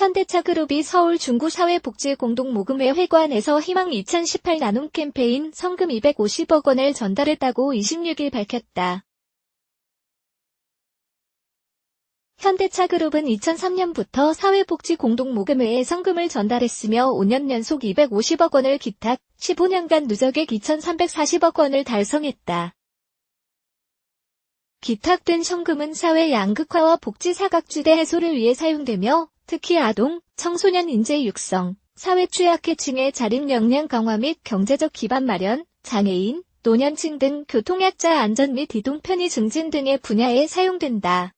현대차그룹이 서울 중구사회복지공동모금회 회관에서 희망 2018 나눔 캠페인 성금 250억 원을 전달했다고 26일 밝혔다. 현대차그룹은 2003년부터 사회복지공동모금회에 성금을 전달했으며 5년 연속 250억 원을 기탁, 15년간 누적액 2,340억 원을 달성했다. 기탁된 성금은 사회 양극화와 복지 사각지대 해소를 위해 사용되며 특히 아동, 청소년 인재 육성, 사회 취약계층의 자립 역량 강화 및 경제적 기반 마련, 장애인, 노년층 등 교통약자 안전 및 이동 편의 증진 등의 분야에 사용된다.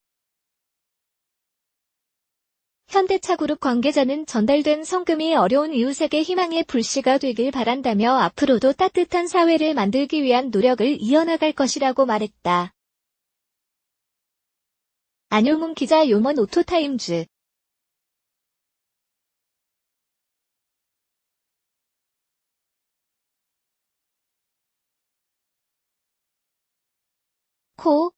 현대차그룹 관계자는 전달된 성금이 어려운 이웃에게 희망의 불씨가 되길 바란다며 앞으로도 따뜻한 사회를 만들기 위한 노력을 이어나갈 것이라고 말했다. 안효문 기자 요먼 오토타임즈 코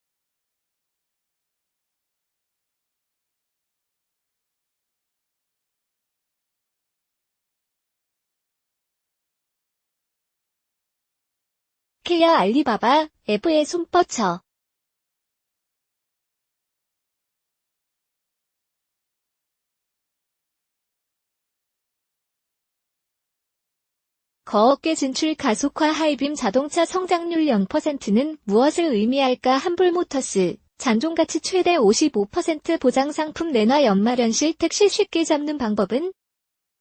키아 알리바바 앱에 손 뻗쳐 거업계 진출 가속화 하이빔 자동차 성장률 0%는 무엇을 의미할까? 한불모터스 잔존가치 최대 55% 보장 상품 내놔 연말연실 택시 쉽게 잡는 방법은